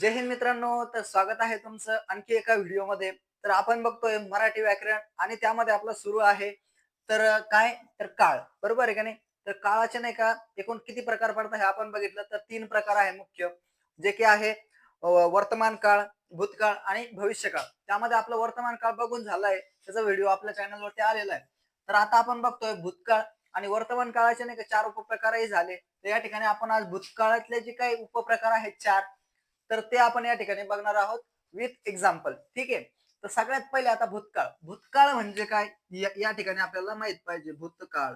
जय हिंद मित्रांनो तर स्वागत आहे तुमचं आणखी एका व्हिडिओमध्ये. तर आपण बघतोय मराठी व्याकरण आणि त्यामध्ये आपलं सुरू आहे. तर काय? तर काळ. बरोबर आहे का नाही? तर काळाचे नाही का एकूण किती प्रकार पडतात हे आपण बघितलं तर तीन प्रकार आहे मुख्य. जे की आहे वर्तमान काळ भूतकाळ आणि भविष्यकाळ. त्यामध्ये आपलं वर्तमान काळ बघून झालाय. त्याचा व्हिडिओ आपल्या चॅनलवरती आलेला आहे. तर आता आपण बघतोय भूतकाळ आणि वर्तमान काळाचे नाही का चार उपप्रकारही झाले. तर या ठिकाणी आपण आज भूतकाळातले जे काही उपप्रकार आहेत चार तर ते आपण या ठिकाणी बघणार आहोत विथ एक्झाम्पल ठीक आहे? तर सगळ्यात पहिले आता भूतकाळ. भूतकाळ म्हणजे काय? या ठिकाणी आपल्याला माहीत पाहिजे भूतकाळ.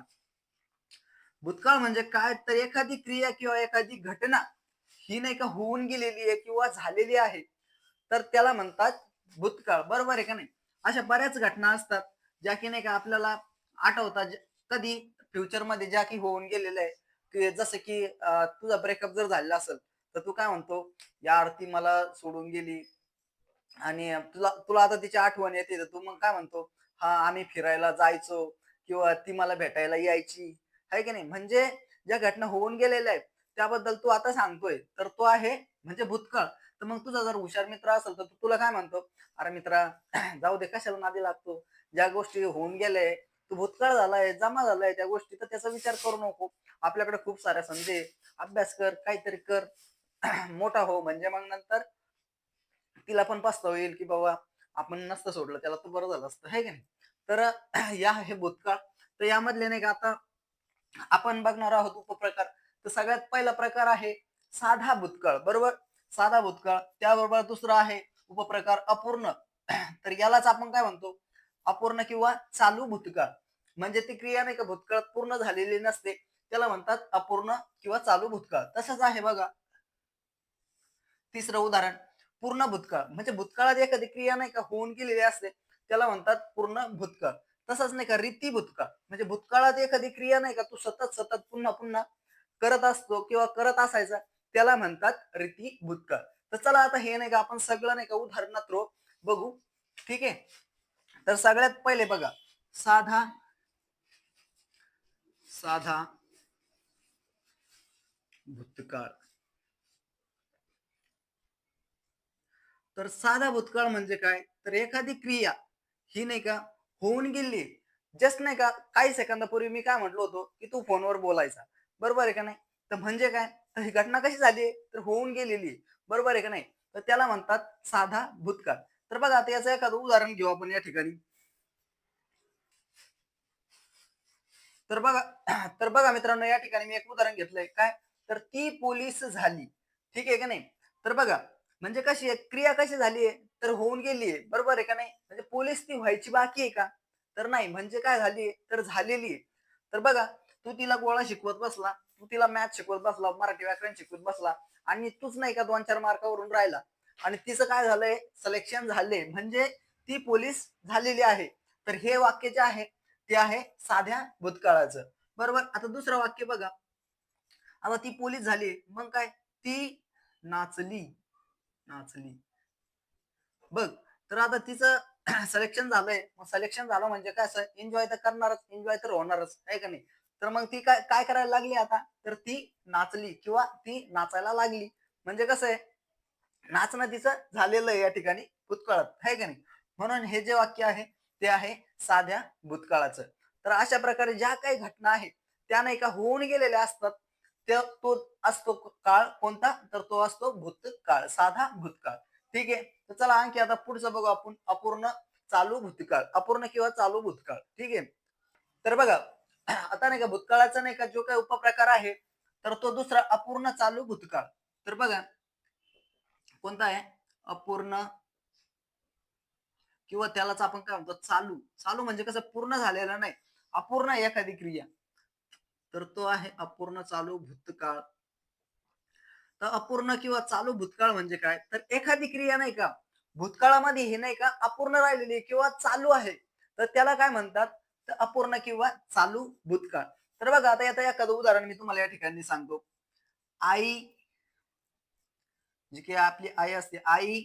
भूतकाळ म्हणजे काय? तर एखादी क्रिया किंवा एखादी घटना ही नाही का होऊन गेलेली आहे किंवा झालेली आहे. तर त्याला म्हणतात भूतकाळ. बरोबर आहे का नाही? अशा बऱ्याच घटना असतात ज्या की नाही का आपल्याला आठवतात. कधी फ्युचरमध्ये ज्या की होऊन गेलेल्या आहे. जसं की तुझा ब्रेकअप जर झालेला असेल तर तू काय म्हणतो? या आरती मला सोडून गेली. आणि तुला तुला आता तिची आठवण येते तर तू मग काय म्हणतो? हा आम्ही फिरायला जायचो किंवा ती मला भेटायला यायची. आहे की नाही? म्हणजे ज्या घटना होऊन गेलेल्या आहेत त्याबद्दल तू आता सांगतोय. तर तो आहे म्हणजे भूतकाळ. तर मग तुझा जर हुशार मित्र असेल तर तू तुला काय म्हणतो? अरे मित्रा जाऊ दे कशाला नादी लागतो? ज्या गोष्टी होऊन गेले तू भूतकाळ झालाय जमा झालाय त्या गोष्टी तर त्याचा विचार करू नको. आपल्याकडे खूप साऱ्या संधी अभ्यास कर काहीतरी कर. मोठा हो म्हणजे मग नंतर तिला पण पस्ताव येईल की बाबा आपण नसतं सोडलं त्याला तर बरं झालं असतं है की नाही? तर या हे भूतकाळ. तर यामधले नाही का आता आपण बघणार आहोत उपप्रकार. तर सगळ्यात पहिला प्रकार आहे साधा भूतकाळ बरोबर? साधा भूतकाळ त्याबरोबर दुसरा आहे उपप्रकार अपूर्ण. तर यालाच आपण काय म्हणतो? अपूर्ण किंवा चालू भूतकाळ. म्हणजे ती क्रिया नाही का भूतकाळात पूर्ण झालेली नसते. त्याला म्हणतात अपूर्ण किंवा चालू भूतकाळ. तसंच आहे बघा. तिसरं उदाहरण पूर्ण भूतकाळ. म्हणजे भूतकाळात एखादी क्रिया नाही का होऊन गेलेली असते त्याला म्हणतात पूर्ण भूतकाळ. तसंच नाही का रीती भूतकाळ. म्हणजे भूतकाळात एखादी क्रिया नाही का तू सतत सतत पुन्हा पुन्हा करत असतो किंवा करत असायचा त्याला म्हणतात रीती भूतकाळ. तर चला आता हे नाही का आपण सगळं नाही का उदाहरणात रो बघू. ठीक आहे? तर सगळ्यात पहिले बघा साधा साधा भूतकाळ. तर साधा भूतकाळ म्हणजे काय? तर एखादी क्रिया ही नाही का होऊन गेली. जस्ट नाही का काही सेकंदापूर्वी मी काय म्हटलो होतो की तू फोनवर बोलायचा. बरोबर आहे का नाही? तर म्हणजे काय? तर ही घटना कशी झाली? तर होऊन गेलेली. बरोबर आहे का नाही? तर त्याला म्हणतात साधा भूतकाळ. तर बघा आता याचं एखादं उदाहरण घेऊ आपण या ठिकाणी. तर बघा तर बघा मित्रांनो या ठिकाणी मी एक उदाहरण घेतलंय. काय? तर ती पोलीस झाली. ठीक आहे का नाही? तर बघा म्हणजे कशी आहे? क्रिया कशी झाली आहे तर होऊन गेली आहे बरोबर आहे का नाही? म्हणजे पोलीस ती व्हायची बाकी आहे का? तर नाही. म्हणजे काय झाली तर झालेली आहे तर बघा तू तिला गोळा शिकवत बसला. तू तिला मॅथ शिकवत बसला. मराठी व्याकरण शिकवत बसला. आणि तूच नाही का दोन चार मार्कावरून राहिला? आणि तिचं काय झालंय? सिलेक्शन झाले म्हणजे ती पोलीस झालेली आहे. तर हे वाक्य जे आहे ते आहे साध्या भूतकाळाचं. बरोबर? आता दुसरं वाक्य बघा. आता ती पोलीस झाली मग काय? ती नाचली. नाचली बघ तर आता तिचं सिलेक्शन झालंय. मग सिलेक्शन झालं म्हणजे काय असं? एन्जॉय तर करणारच एन्जॉय तर होणारच आहे का नाही? तर मग ती काय काय करायला लागली आता? तर ती नाचली किंवा ती नाचायला लागली. म्हणजे कसं आहे? नाचणं तिचं झालेलं आहे या ठिकाणी भूतकाळात आहे का नाही? म्हणून हे जे वाक्य आहे ते आहे साध्या भूतकाळाचं. तर अशा प्रकारे ज्या काही घटना आहेत त्या नाही का होऊन गेलेल्या असतात. तो असतो काळ कोणता? तर तो असतो भूतकाळ साधा भूतकाळ. ठीक आहे? तर चला आणखी आता पुढचं बघू आपण. अपूर्ण चालू भूतकाळ. अपूर्ण किंवा चालू भूतकाळ. ठीक आहे? तर बघा आता नाही का भूतकाळाचा नाही का जो काही उपप्रकार आहे तर तो दुसरा अपूर्ण चालू भूतकाळ. तर बघा कोणता आहे? अपूर्ण किंवा त्यालाच आपण काय म्हणतो? चालू. चालू म्हणजे कसं? पूर्ण झालेलं नाही. अपूर्ण आहे एखादी क्रिया. तर तो आहे अपूर्ण चालू भूतकाळ. तर अपूर्ण किंवा चालू भूतकाळ म्हणजे काय? तर एखादी क्रिया नाही का? भूतकाळामध्ये हे नाही का? अपूर्ण राहिलेली किंवा चालू आहे. तर त्याला काय म्हणतात? तर अपूर्ण किंवा चालू भूतकाळ. तर बघा आता याचं एखादं उदाहरण मी तुम्हाला या ठिकाणी सांगतो. आई जी की आपली आई असते आई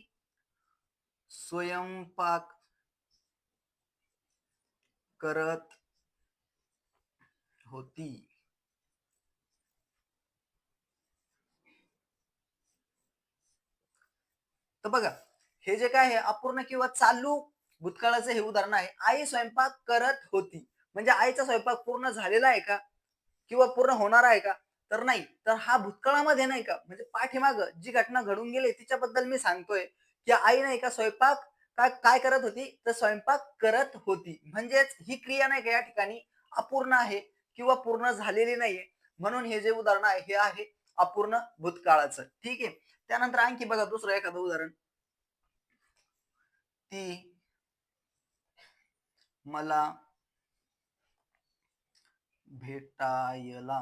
स्वयंपाक करत होती. तर बघा हे जे काय आहे अपूर्ण किंवा चालू भूतकाळाचं हे उदाहरण आहे. आई स्वयंपाक करत होती. म्हणजे आईचा स्वयंपाक पूर्ण झालेला आहे का? किंवा पूर्ण होणार आहे का? तर नाही. तर हा भूतकाळामध्ये नाही का? म्हणजे पाठीमाग जी घटना घडून गेली तिच्याबद्दल मी सांगतोय की आई नाही का स्वयंपाक काय काय करत होती? तर स्वयंपाक करत होती. म्हणजेच ही क्रिया नाही का या ठिकाणी अपूर्ण आहे किंवा पूर्ण झालेली नाहीये. म्हणून हे जे उदाहरण आहे हे आहे अपूर्ण भूतकाळाचं. ठीक आहे? त्यानंतर आणखी बघा दुसरं एखादं उदाहरण. ती मला भेटायला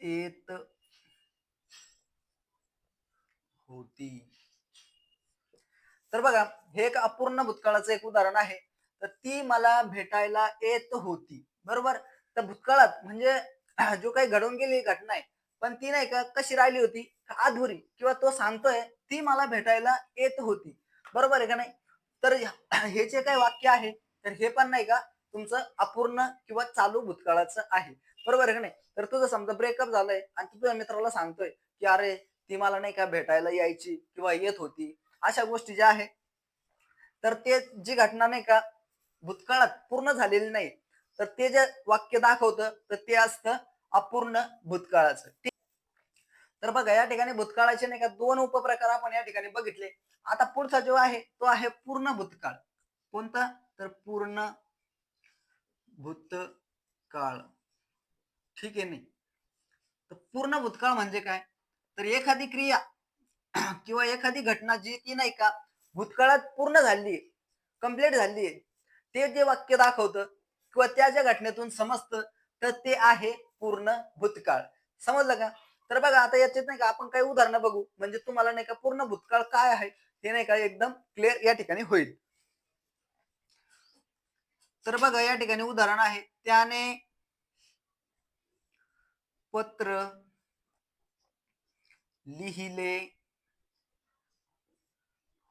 येत होती. तर बघा हे एक अपूर्ण भूतकाळाचं एक उदाहरण आहे. तर ती मला भेटायला येत होती. बरोबर? तर भूतकाळात म्हणजे जो काही घडवून गेली घटना आहे पण ती नाही का कशी राहिली होती? अधुरी किंवा तो सांगतोय ती मला भेटायला येत होती. बरोबर आहे का नाही? तर हे जे काही वाक्य आहे तर हे पण नाही का तुमचं अपूर्ण किंवा चालू भूतकाळाचं आहे. बरोबर आहे का नाही? तर तुझं समजा ब्रेकअप झालंय आणि तू तुझ्या मित्राला सांगतोय की अरे ती मला नाही का भेटायला यायची किंवा येत होती. अशा गोष्टी ज्या आहे तर ते जी घटना नाही का भूतकाळात पूर्ण झालेली नाही तर ते जे वाक्य दाखवतं तर ते असतं अपूर्ण भूतकाळाचं. तर बघा या ठिकाणी भूतकाळाचे नाही का दोन उपप्रकार आपण या ठिकाणी बघितले. आता पुढचा जो आहे तो आहे पूर्ण भूतकाळ. कोणता? तर पूर्ण भूतकाळ. ठीक आहे नाही? तर पूर्ण भूतकाळ म्हणजे काय? तर एखादी क्रिया किंवा एखादी घटना जी ती नाही का भूतकाळात पूर्ण झाली कंप्लीट झाली ते जे वाक्य दाखवतं किंवा त्या ज्या घटनेतून समजतं तर ते आहे पूर्ण भूतकाळ. समजलं का? तर बघा आता याच्यात नाही का आपण काही उदाहरणं बघू. म्हणजे तुम्हाला नाही का पूर्ण भूतकाळ काय आहे ते नाही का एकदम क्लिअर या ठिकाणी होईल. तर बघा या ठिकाणी उदाहरण आहे. त्याने पत्र लिहिले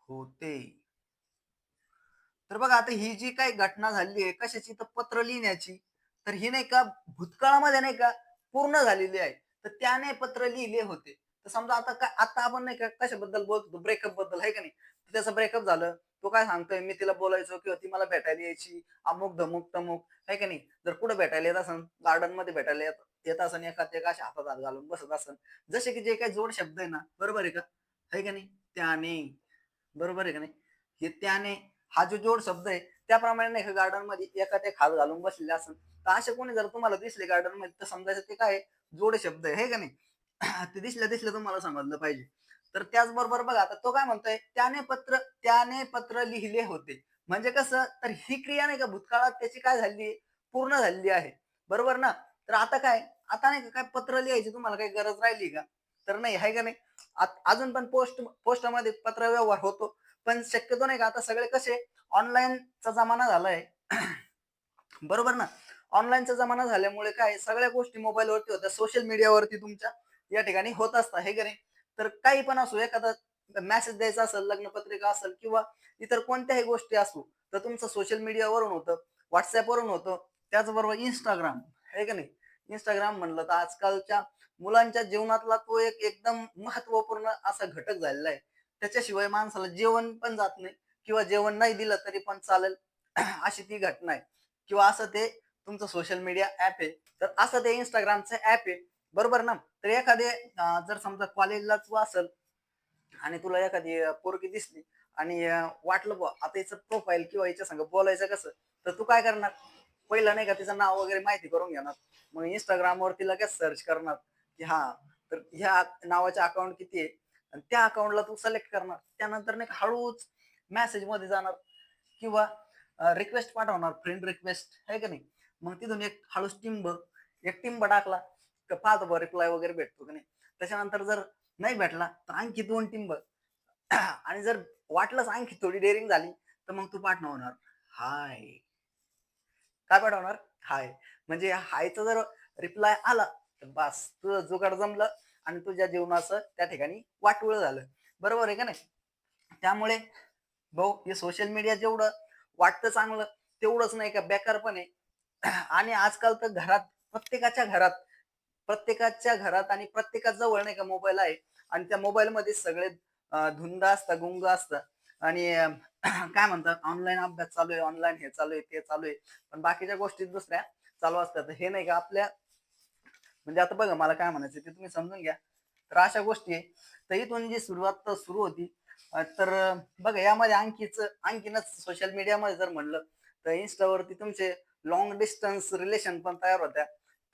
होते. तर बघा आता ही जी काही घटना झाली आहे कशाची? तर पत्र लिहिण्याची. तर ही नाही का भूतकाळामध्ये नाही का पूर्ण झालेली आहे. तर त्याने पत्र लिहिले होते. तर समजा आता काय आता आपण नाही का कशाबद्दल बोलतो? ब्रेकअपबद्दल आहे का नाही? त्याचं ब्रेकअप झालं. तो काय सांगतोय? मी तिला बोलायचो किंवा ती मला भेटायला यायची. अमुक धमुक तमुक आहे का नाही? जर कुठं भेटायला येत असन गार्डनमध्ये भेटायला येत येत असन एखाद्या एका अशा हातात हात घालून बसत असन. जसे की जे काही जोड शब्द आहे ना बरोबर आहे का? आहे का नाही? त्याने बरोबर आहे का नाही? हे त्याने हा जो जोड शब्द आहे त्याप्रमाणे नाही गार्डनमध्ये एखाद ते हात घालून बसलेले असं तर असे कोणी जर तुम्हाला दिसले गार्डनमध्ये तर समजायचं ते काय जोड शब्द आहे का नाही? ते दिसल्या दिसल्या तुम्हाला समजलं पाहिजे. तर त्याचबरोबर बघा आता तो काय म्हणतोय? त्याने पत्र त्याने पत्र लिहिले होते. म्हणजे कसं? तर ही क्रिया नाही का भूतकाळात त्याची काय झाली? पूर्ण झालेली आहे. बरोबर ना? तर आता काय? आता नाही का काय पत्र लिहायची तुम्हाला काही गरज राहिली का? तर नाही आहे का नाही? अजून पण पोस्ट पोस्टमध्ये पत्र व्यवहार होतो. पण शक्यतो नाही का आता सगळे कसे ऑनलाईनचा जमाना झालाय. बरोबर ना? ऑनलाईनचा जमाना झाल्यामुळे काय सगळ्या गोष्टी मोबाईलवरती होत्या सोशल मीडियावरती तुमच्या या ठिकाणी होत असतात हे का नाही? तर काही पण असू एखादा मेसेज द्यायचा असेल लग्नपत्रिका असेल किंवा इतर कोणत्याही गोष्टी असू तर तुमचं सोशल मीडियावरून होतं व्हॉट्सअपवरून होतं त्याचबरोबर इंस्टाग्राम आहे का नाही? इंस्टाग्राम म्हणलं तर आजकालच्या मुलांच्या जीवनातला तो एक एकदम महत्त्वपूर्ण असा घटक झालेला आहे. त्याच्याशिवाय माणसाला जेवण पण जात नाही किंवा जेवण नाही दिलं तरी पण चालेल. अशी ती घटना आहे. किंवा असं ते तुमचं सोशल मीडिया ऍप आहे. तर असं ते इंस्टाग्रामचं ऍप आहे. बरोबर ना? तर एखादे जर समजा कॉलेजला तू असल आणि तुला एखादी पोरगी दिसली आणि वाटलं बा आता याचं प्रोफाईल किंवा याच्या संग बोलायचं कसं? तर तू काय करणार? पहिलं नाही का तिचं नाव वगैरे माहिती करून घेणार. मग इंस्टाग्रामवर तिला काय सर्च करणार की हा तर ह्या नावाचे अकाउंट किती आहे? आणि त्या अकाउंटला तू सिलेक्ट करणार. त्यानंतर नाही हळूच मेसेजमध्ये जाणार किंवा रिक्वेस्ट पाठवणार फ्रेंड रिक्वेस्ट आहे का नाही? मग तिथून एक हळूच टिंब एक टिंब टाकला पाहतो बा रिप्लाय वगैरे भेटतो का नाही? त्याच्यानंतर जर नाही भेटला तर आणखी दोन टिंब. आणि जर वाटलंच आणखी थोडी डेअरिंग झाली तर मग तू पाठवणार हाय. काय पाठवणार? हाय. म्हणजे हायचा जर रिप्लाय आला तर बस तुझं जुगाड जमलं. आणि तुझ्या जीवनाचं त्या ठिकाणी वाटवळ झालं. बरोबर आहे का नाही? त्यामुळे भाऊ हे सोशल मीडिया जेवढं वाटतं चांगलं तेवढंच नाही का बेकार पण आहे. आणि आजकाल तर घरात प्रत्येकाच्या घरात प्रत्येकाच्या घरात आणि प्रत्येकाजवळ नाही का मोबाईल आहे. आणि त्या मोबाईलमध्ये सगळे धुंद असतात गुंग असतात आणि काय म्हणतात? ऑनलाईन अभ्यास चालू आहे ऑनलाईन हे चालू आहे ते चालू आहे. पण बाकीच्या गोष्टी दुसऱ्या चालू असतात. हे नाही का आपल्या म्हणजे आता बघा मला काय म्हणायचं ते तुम्ही समजून घ्या. तर अशा गोष्टी आहे. तर इथून जी सुरुवात सुरू होती. तर बघा यामध्ये आणखीच आणखीनच सोशल मीडियामध्ये जर म्हणलं तर इन्स्टावरती तुमचे लॉंग डिस्टन्स रिलेशन पण तयार होत्या.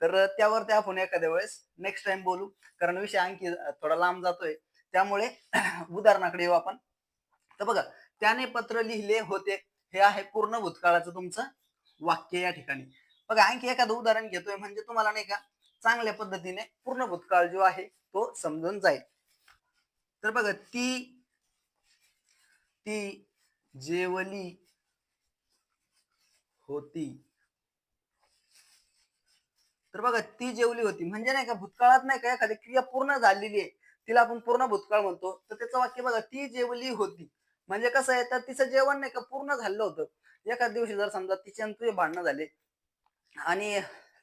तर त्यावरती आपण एखाद्या वेळेस नेक्स्ट टाइम बोलू. कारण विषय आणखी थोडा लांब जातोय. त्यामुळे उदाहरणाकडे येऊ आपण. तर बघा त्याने पत्र लिहिले होते. हे आहे पूर्ण भूतकाळाचं तुमचं वाक्य या ठिकाणी. बघा आणखी एखादं उदाहरण घेतोय. म्हणजे तुम्हाला नाही का चांगल्या पद्धतीने पूर्ण भूतकाळ जो आहे तो समजून जाईल. तर बघा ती ती जेवली होती. तर बघा ती जेवली होती. म्हणजे नाही का भूतकाळात नाही का एखादी क्रिया पूर्ण झालेली आहे. तिला आपण पूर्ण भूतकाळ म्हणतो. तर त्याचं वाक्य बघा ती जेवली होती. म्हणजे कसं आहे तर तिचं जेवण नाही का पूर्ण झालं होतं. एखाद दिवशी जर समजा तिचे तुझे भांडणं झाले. आणि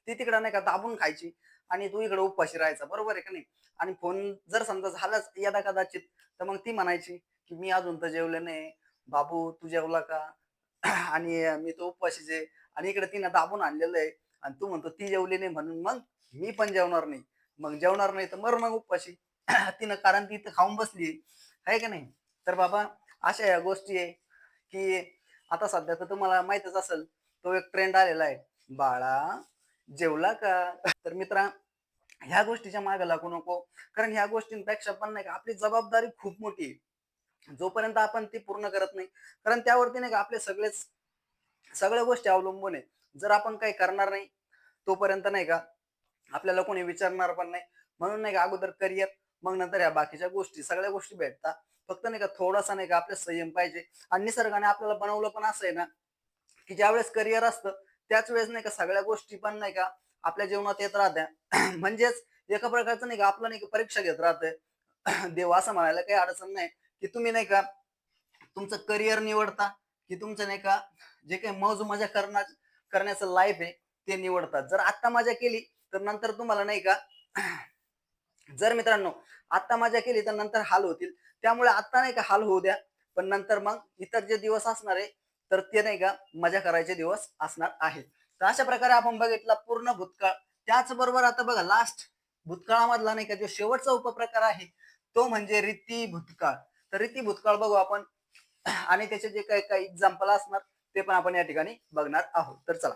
ती तिकडं नाही का दाबून खायची आणि तू इकडे उपाशी राहायचा बरोबर आहे का नाही? आणि फोन जर समजा झालाच यदा कदाचित तर मग ती म्हणायची की मी अजून तर जेवले नाही. बाबू तू जेवला का? आणि मी तो उपाशीच आणि इकडे तिनं दाबून आणलेलं आहे. आणि तू म्हणतो ती जेवली नाही म्हणून मग मी पण जेवणार नाही. मग जेवणार नाही तर मर मग उपाशी. तिनं कारण ती इथं खाऊन बसली आहे. का नाही? तर बाबा अशा या गोष्टी आहे की आता सध्या तर तुम्हाला माहितच असेल तो एक ट्रेंड आलेला आहे. बाळा जेवला का? तर मित्रा ह्या गोष्टीच्या मागे लागू नको. कारण ह्या गोष्टींपेक्षा पण नाही का आपली जबाबदारी खूप मोठी आहे. जोपर्यंत आपण ती पूर्ण करत नाही कारण त्यावरती नाही का आपले सगळेच सगळ्या गोष्टी अवलंबून आहे जर आपण काही करणार नाही तोपर्यंत नाही का आपल्याला कोणी विचारणार पण नाही. म्हणून नाही का अगोदर करिअर मग नंतर ह्या बाकीच्या गोष्टी सगळ्या गोष्टी भेटतात. फक्त नाही का थोडासा नाही का आपल्या संयम पाहिजे. आणि निसर्गाने आपल्याला बनवलं पण असं आहे ना की ज्यावेळेस करिअर असतं त्याच वेळेस नाही का सगळ्या गोष्टी पण नाही का आपल्या जीवनात येत राहत्या. म्हणजेच एका प्रकारचं नाही का आपलं नाही का परीक्षा घेत राहते देव असं म्हणायला काही अडचण नाही. की तुम्ही नाही का तुमचं करिअर निवडता की तुमचं नाही का जे काही मौज मजा करणार करण्याचं लाईफ आहे ते निवडतात जर आत्ता मजा केली तर नंतर तुम्हाला नाही का जर मित्रांनो आत्ता मजा केली तर नंतर हाल होतील. त्यामुळे आत्ता नाही का हाल होऊ द्या. पण नंतर मग इतर जे दिवस असणार आहे तर ते नाही का मजा करायचे दिवस असणार आहेत. तर अशा प्रकारे आपण बघितला पूर्ण भूतकाळ. त्याचबरोबर आता बघा लास्ट भूतकाळामधला नाही का जो शेवटचा उपप्रकार आहे तो म्हणजे रीती भूतकाळ. तर रीती भूतकाळ बघू आपण. आणि त्याचे जे काही काही एक्झाम्पल असणार ते पण आपण या ठिकाणी बघणार आहोत. तर चला.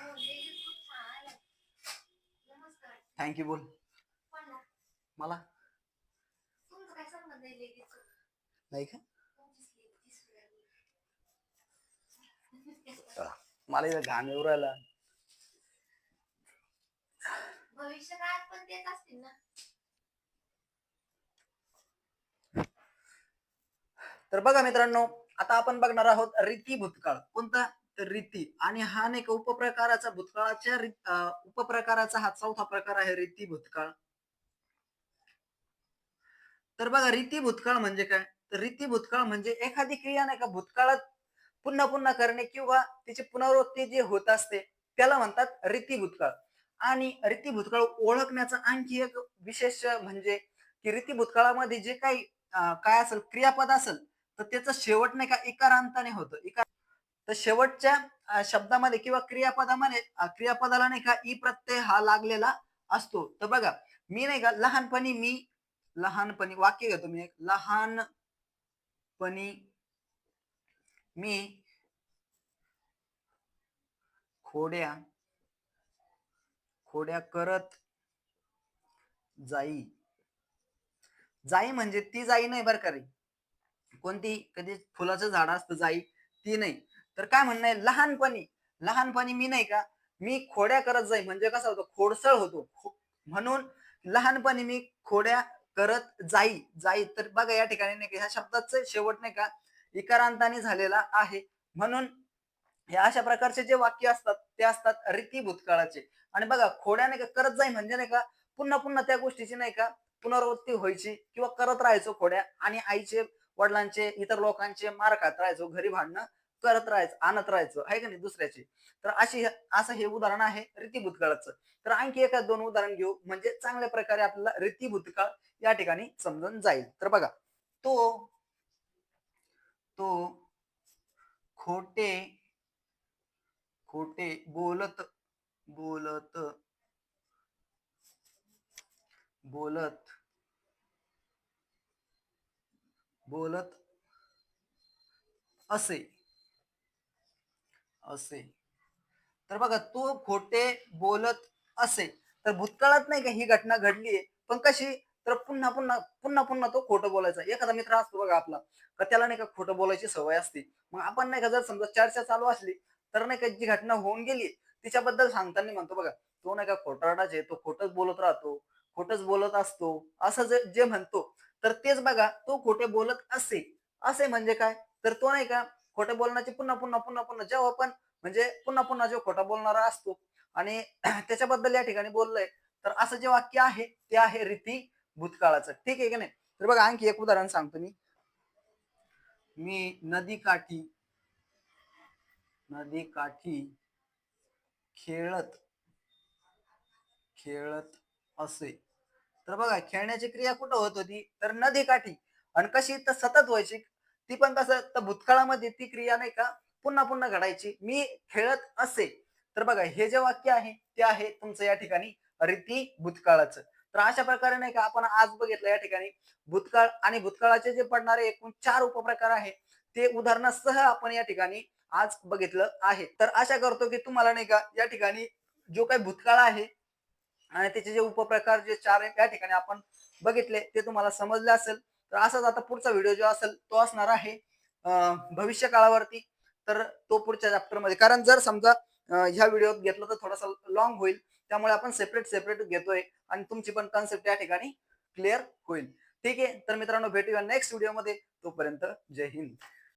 हो. थँक्यू बोल. कोणला? मला तुमचं काय संबंध आहे ladies चं? नाही का? मला इथं घाम येऊ राहिला. भविष्य काळात पण तेच असतील ना. तर बघा मित्रांनो आता आपण बघणार आहोत रीती भूतकाळ. कोणता? तर रीती. आणि हा नाही का उपप्रकाराचा भूतकाळाच्या उपप्रकाराचा हा चौथा प्रकार आहे रीती भूतकाळ. तर बघा रीती भूतकाळ म्हणजे काय? तर रीती भूतकाळ म्हणजे एखादी क्रिया नाही का भूतकाळात पुन्हा पुन्हा करणे किंवा तिची पुनरावृत्ती जे होत असते त्याला म्हणतात रीती भूतकाळ. आणि रीती भूतकाळ ओळखण्याचा आणखी एक विशेष म्हणजे की रीती भूतकाळामध्ये जे काही काय असेल क्रियापद असेल तर त्याचा शेवट नाही का इकारांताने होतं. इकार तर शेवटच्या शब्दामध्ये किंवा क्रियापदामध्ये क्रियापदाला नाही का ई प्रत्यय हा लागलेला असतो. तर बघा मी नाही का लहानपणी मी लहानपणी वाक्य घेतो मी एक लहान लहानपणी मी खोड्या खोड्या करत जाई. जाई म्हणजे ती जाई नाही बरं का रे. कोणती? कधी फुलाचं झाड असतं जाई ती नाही. तर काय म्हणणं आहे? लहानपणी लहानपणी मी नाही का मी खोड्या करत जाई. म्हणजे कसं होतं? खोडसळ होतो. म्हणून लहानपणी मी खोड्या करत जाई जाई. तर बघा या ठिकाणी नाही का ह्या शब्दाचं शेवट नाही का इकारांताने झालेला आहे. म्हणून हे अशा प्रकारचे जे वाक्य असतात ते असतात रीती भूतकाळाचे. आणि बघा खोड्या नाही का करत जाई म्हणजे नाही का पुन्हा पुन्हा त्या गोष्टीची नाही का पुनरावृत्ती व्हायची किंवा करत राहायचो खोड्या आणि आईचे वडिलांचे इतर लोकांचे मार खात राहायचो घरी भांडणं. करत राहायचं आणत राहायचं आहे का नाही दुसऱ्याची? तर अशी असं हे उदाहरण आहे रीती भूतकाळाचं तर आणखी एका दोन उदाहरण घेऊ. म्हणजे चांगल्या प्रकारे आपल्याला रीती भूतकाळ या ठिकाणी समजून जाईल. तर बघा तो तो खोटे खोटे बोलत बोलत बोलत बोलत असे. असे. तर बघा तो खोटे बोलत असे तर भूतकाळात नाही का ही घटना घडलीये पण कशी? तर पुन्हा पुन्हा पुन्हा पुन्हा तो खोटं बोलायचा. एखादा मित्र असतो बघा आपला का त्याला नाही का खोटं बोलायची सवय असते. मग आपण नाही का जर समजा चर्चा चालू असली तर नाही का जी घटना होऊन गेली तिच्याबद्दल सांगताना म्हणतो बघा तो नाही का खोटारडाच आहे तो खोटच बोलत राहतो खोटच बोलत असतो असं जे जे म्हणतो तर तेच बघा तो खोटे बोलत असे. असे म्हणजे काय? तर तो नाही का खोटं बोलण्याची पुन्हा पुन्हा पुन्हा पुन्हा जेव्हा पण म्हणजे पुन्हा पुन्हा जो खोटा बोलणारा असतो आणि त्याच्याबद्दल या ठिकाणी बोललोय तर असं जे वाक्य आहे ते आहे रीती भूतकाळाचं. ठीक आहे की नाही? तर बघा आणखी एक उदाहरण सांगतो मी. मी नदी काठी नदी काठी खेळत खेळत असे. तर बघा खेळण्याची क्रिया कुठं होत होती? तर नदी काठी. आणि कशी? तर सतत व्हायची. ती पण कसं तर भूतकाळामध्ये ती क्रिया नाही का पुन्हा पुन्हा घडायची. मी खेळत असे तर बघा हे जे वाक्य आहे ते आहे तुमचं या ठिकाणी रीती भूतकाळाचं. तर अशा प्रकारे नाही का आपण आज बघितलं या ठिकाणी भूतकाळ आणि भूतकाळाचे जे पडणारे एकूण चार उपप्रकार आहे ते उदाहरणासह आपण या ठिकाणी आज बघितलं आहे. तर आशा करतो की तुम्हाला नाही का या ठिकाणी जो काही भूतकाळ आहे आणि त्याचे जे उपप्रकार जे चार आहे त्या ठिकाणी आपण बघितले ते तुम्हाला समजले असेल. तर असाच आता पुढचा व्हिडिओ जो असेल तो असणार आहे भविष्य काळावरती. तर तो पुढच्या चॅप्टरमध्ये कारण जर समजा ह्या व्हिडिओत घेतलं तर थोडासा लॉंग होईल. त्यामुळे आपण सेपरेट सेपरेट घेतोय आणि तुमची पण कन्सेप्ट या ठिकाणी क्लिअर होईल. ठीक आहे? तर मित्रांनो भेटूया नेक्स्ट व्हिडिओमध्ये तोपर्यंत जय हिंद.